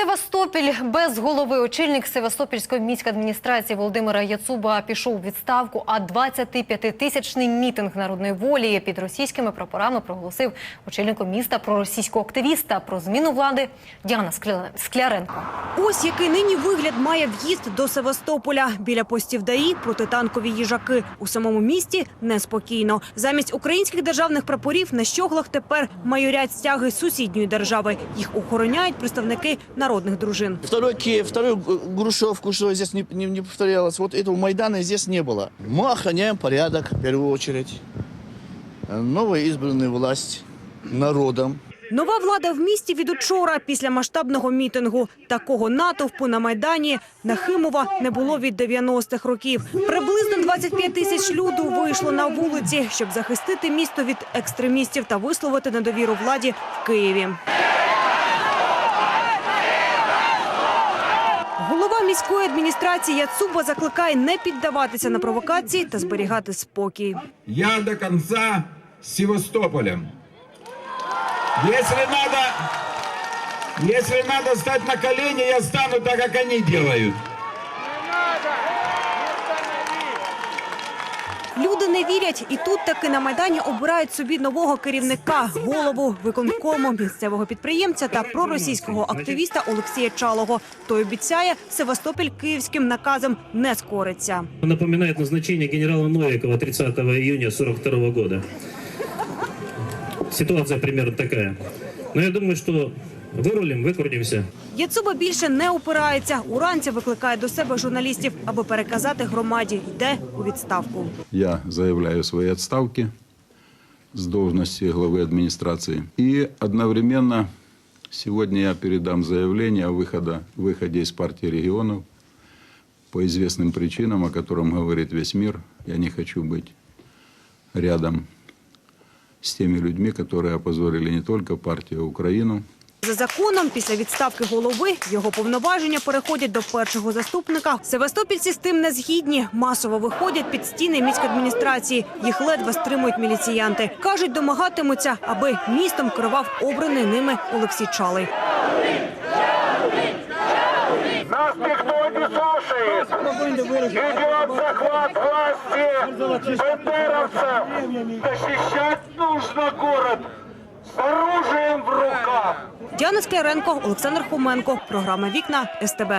Севастопіль без голови. Очільник Севастопільської міської адміністрації Володимира Яцуба пішов у відставку. А 25-тисячний мітинг народної волі під російськими прапорами проголосив очільнику міста про російського активіста про зміну влади Діана Скля- Скляренко. Ось який нині вигляд має в'їзд до Севастополя. Біля постів ДАІ протитанкові їжаки. У самому місті неспокійно. Замість українських державних прапорів на щоглах тепер майорять стяги сусідньої держави. Їх охороняють представники народних дружин. Второй Киев, вторую г- Грушевку, что здесь не, не- не повторялось. Вот этого Майдана здесь не было. Мы охраняем порядок, в первую очередь. Э, Новая избранная власть народом. Нова влада в місті від учора після масштабного мітингу. Такого натовпу на майдані Нахимова не було від 90-х років. Приблизно 25 тисяч люду вийшло на вулиці, щоб захистити місто від екстремістів та висловити недовіру владі в Києві. Голова міської адміністрації Яцуба закликає не піддаватися на провокації та зберігати спокій. Я до кінця з Севастополем. Якщо треба, якщо треба стати на коліні, я стану так, як вони делают. Люди не вірять, і тут таки на майдані обирають собі нового керівника, голову виконкому місцевого підприємця та проросійського активіста Олексія Чалого. Той обіцяє, Севастопіль київським наказом не скориться. Напоминает назначение генерала Новикова 30 июня 42 года. Ситуация примерно такая. Но я думаю, что вырулим, выкрутимся. Яцуба більше не упирається. Уранці викликає до себе журналістів, аби переказати громаді, йде у відставку. Я заявляю свои отставки с должности главы администрации. И одновременно сегодня я передам заявление о выхода, выходе из партии регионов по известным причинам, о котором говорит весь мир. Я не хочу быть рядом с теми людьми, которые опозорили не только партию, а Украину. За законом, після відставки голови його повноваження переходять до першого заступника. Севастопільці з тим не згідні. Масово виходять під стіни міськадміністрації. Їх ледве стримують міліціянти. кажуть, домагатимуться, аби містом керував обраний ними Олексій Чалий. Нас никто не слушает. Идет захват нужно город. Діана Скляренко, Олександр Хоменко. Програма Вікна СТБ.